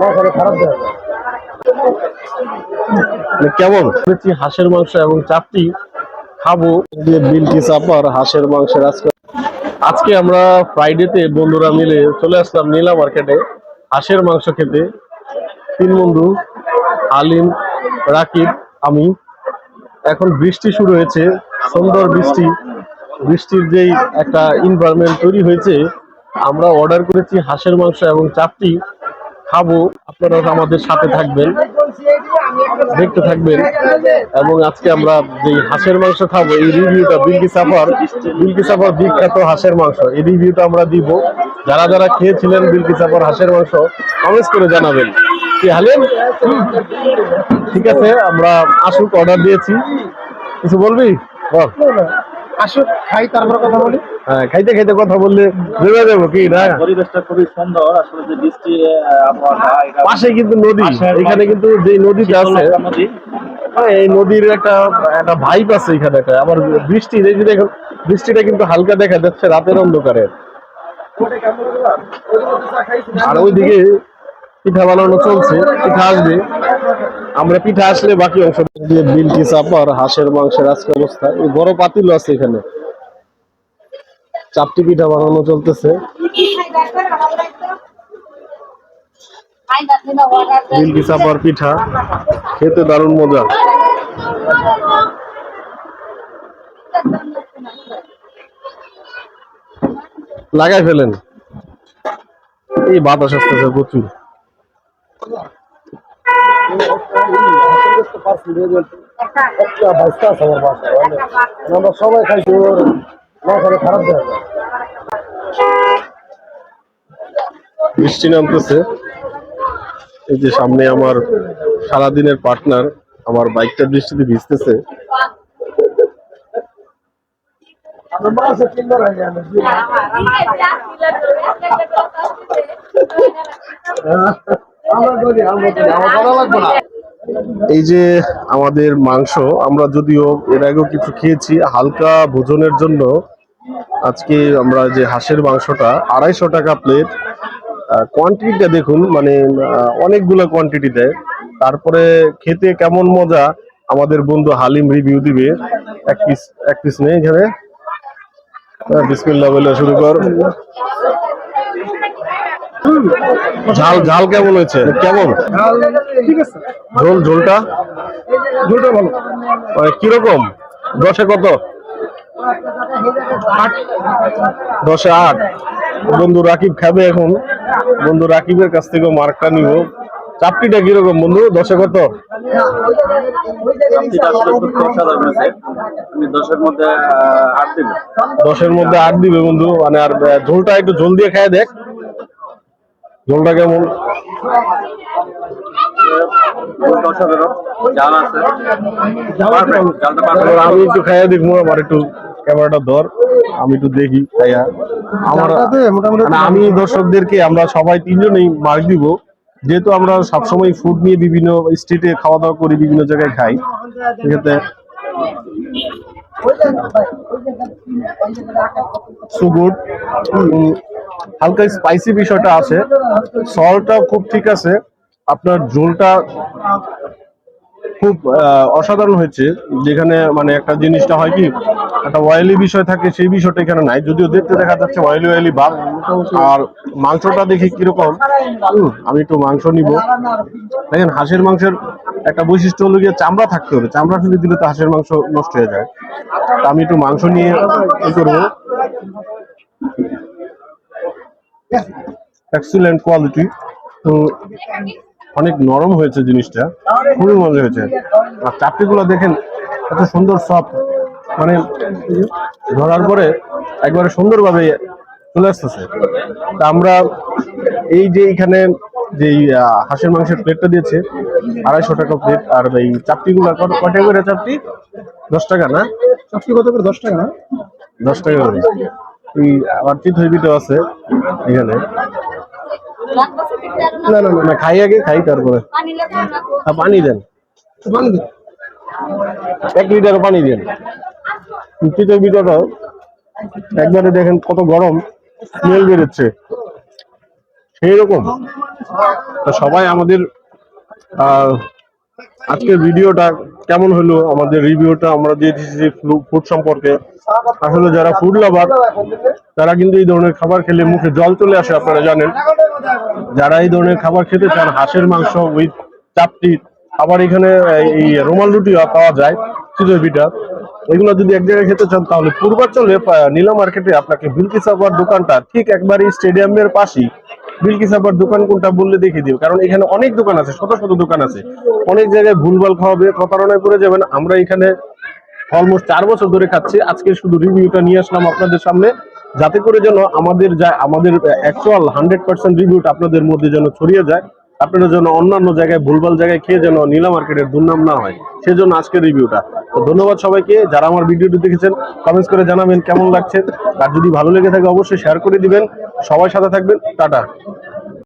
মানে কেমন? শুনেছি হাঁসের মাংস এবং চাপটি খাব। বিলটি চাপার? হাঁসের মাংসের আজকে আজকে আমরা ফ্রাইডেতে বন্ধুরা মিলে চলে আসলাম নীলা মার্কেটে হাঁসের মাংস খেতে। তিন বন্ধু আলিম রাকিব আমি। এখন বৃষ্টি শুরু হয়েছে সুন্দর বৃষ্টি। বৃষ্টির যেই একটা এনভায়রনমেন্ট তৈরি হয়েছে আমরা অর্ডার করেছি হাঁসের মাংস এবং চাপটি খাব, আপনারা আমাদের সাথে থাকবেন, দেখতে থাকবেন। এবং আজকে আমরা যে হাঁসের মাংস খাব, এই রিভিউটা বিলকি সাফার বিলকি সাফার বিখ্যাত হাঁসের মাংস। এই রিভিউটা আমরা দিব। যারা যারা খেয়েছিলেন বিলকি সাফার হাঁসের মাংস কমেন্টস করে জানাবেন। কি হালেন ঠিক আছে, আমরা আসুক অর্ডার দিয়েছি। কিছু বলবি? বল। আসুক, খাই, তারপর কথা বলি। হ্যাঁ খাইতে খাইতে কথা বললে ভেবে যাব কি না? পরিবেশটা খুবই সুন্দর। আসলে যে বৃষ্টি পাশে কিন্তু নদী। এখানে কিন্তু যে নদীটা আছে হ্যাঁ, এই নদীর একটা একটা ভাইব আছে এখানে। একটা আবার বৃষ্টি এই যে দেখুন বৃষ্টিটা কিন্তু হালকা দেখা যাচ্ছে রাতের অন্ধকারে। আর ওইদিকে পিঠা বানানো চলছে পিঠা আসবে। আমরা পিঠা আসলে বাকি অংশ দিয়ে বিলটি চাপার হাঁসের মাংসের আজকে অবস্থা। এই বড় পাতিল আছে এখানে। চাপটি পিঠা বানানো চলতেছে। চাপার পিঠা? খেতে দারুণ মজা। লাগাই ফেলেন। এই বাতাস আসতেছে প্রচুর। আমরা সবাই খাইছি বৃষ্টি নামতেছে। এই যে সামনে আমার সারাদিনের পার্টনার আমার বাইকটা বৃষ্টিতে ভিজতেছে। আমরা করি আমরা করি। আমার করা লাগবে না। এই যে আমাদের মাংস, আমরা যদিও এর আগেও কিছু খেয়েছি, হালকা ভোজনের জন্য আজকে আমরা যে হাঁসের মাংসটা, আড়াইশো টাকা প্লেট কোয়ান্টিটিটা দেখুন মানে অনেকগুলো কোয়ান্টিটি দেয়। তারপরে খেতে কেমন মজা, আমাদের বন্ধু হালিম রিভিউ দিবে। এক পিস এক পিস নেই এখানে। বিসমিল্লাহ বলে শুরু কর। ঝাল ঝাল কেমন হয়েছে? কেমন? ঠিক আছে। ঝোল ঝোলটা? দুটো ভালো। কীরকম? দশে কত? দশে আট। বন্ধু রাকিব খাবে এখন। বন্ধু রাকিবের কাছ থেকে মার্কটা নিব। চাপটিটা কীরকম বন্ধু? দশে কত? দশের মধ্যে আট দিবে। বন্ধু। মানে আর ঝোলটা একটু ঝোল দিয়ে খায় দেখ ঝোলটা কেমন খুব অসাধারণ জাল আছে Perfect, জালটা perfect। এবার আমি একটু খাইয়া দেখব আমার একটু ক্যামেরাটা ধর আমি একটু দেখি খাইয়া। আমার আমি দর্শকদেরকে আমরা সবাই তিনজনেই মার্ক দিব। যেহেতু আমরা সবসময় ফুড নিয়ে বিভিন্ন স্ট্রিটে খাওয়া দাওয়া করি বিভিন্ন জায়গায় খাই সেক্ষেত্রে সো গুড হালকা স্পাইসি বিষয়টা আছে। সলটা খুব ঠিক আছে। আপনার ঝোলটা খুব অসাধারণ হয়েছে। যেখানে মানে একটা জিনিসটা হয় কি, একটা অয়েলি বিষয় থাকে, সেই বিষয়টা এখানে নাই। যদিও দেখতে দেখা যাচ্ছে অয়েলি অয়েলি ভাব। আর মাংসটা দেখি কীরকম। আমি একটু মাংস নিব। দেখেন, হাঁসের মাংসের একটা বৈশিষ্ট্য হলো গিয়ে চামড়া থাকতে হবে। চামড়া ফেলে দিলে তো হাঁসের মাংস নষ্ট হয়ে যায়। আমি একটু মাংস নিয়ে ই করব। এক্সিলেন্ট কোয়ালিটি তো অনেক নরম হয়েছে জিনিসটা খুবই মজা হয়েছে। আর চাপটিগুলো দেখেন এত সুন্দর সফট মানে ধরার পরে একবারে সুন্দরভাবে চলে আসতেছে। তা আমরা এই যে এখানে যে হাঁসের মাংসের প্লেটটা দিয়েছে আড়াইশো টাকা প্লেট আর এই চাপটিগুলো কত কটা করে চাপটি দশ টাকা না? চাকরি কত করে? দশ টাকা না? দশ টাকা করে। এই আবার পিঠা আছে এখানে। না না না, খাই আগে খাই তারপরে। পানি দেন পানি দিন। এক লিটার পানি দেন। চিতই পিঠাটা একবারে দেখেন কত গরম স্মেল বেরোচ্ছে। সেই রকম সবাই আমাদের আজকের ভিডিওটা কেমন হলো? আমাদের রিভিউটা আমরা দিয়ে দিচ্ছি ফুড সম্পর্কে। আসলে যারা ফুড লাভার তারা কিন্তু এই ধরনের খাবার খেলে মুখে জল চলে আসে, আপনারা জানেন। যারা এই ধরনের খাবার খেতে চান, হাঁসের মাংস উইথ চাপটি, আবার এখানে, এই রুমাল রুটি পাওয়া যায় চিতই পিঠা, এগুলো যদি এক জায়গায় খেতে চান, তাহলে পূর্বাঞ্চলে নীলা মার্কেটে আপনাকে বিলকিস আবার দোকানটা ঠিক একবারই স্টেডিয়ামের পাশেই। বিলকিস আবার দোকান কোনটা বললে দেখিয়ে দিও কারণ এখানে অনেক দোকান আছে, শত শত দোকান আছে। অনেক জায়গায় ভুলভাল খাওয়াবে, প্রতারণায় পড়ে যাবেন। আমরা এখানে অলমোস্ট চার বছর ধরে খাচ্ছি। আজকে শুধু রিভিউটা নিয়ে আসলাম আপনাদের সামনে। যাতে করে যেন আমাদের যা আমাদের অ্যাকচুয়াল হান্ড্রেড পার্সেন্ট রিভিউটা আপনাদের মধ্যে যেন ছড়িয়ে যায়। আপনারা যেন অন্যান্য জায়গায় ভুলভাল জায়গায় খেয়ে যেন নীলা মার্কেটের দুর্নাম না হয়, সেজন্য আজকের রিভিউটা। তো ধন্যবাদ সবাইকে, যারা আমার ভিডিওটি দেখেছেন কমেন্টস করে জানাবেন কেমন লাগছে। আর যদি ভালো লেগে থাকে, অবশ্যই শেয়ার করে দিবেন। সবাই সাথে থাকবেন, টাটা।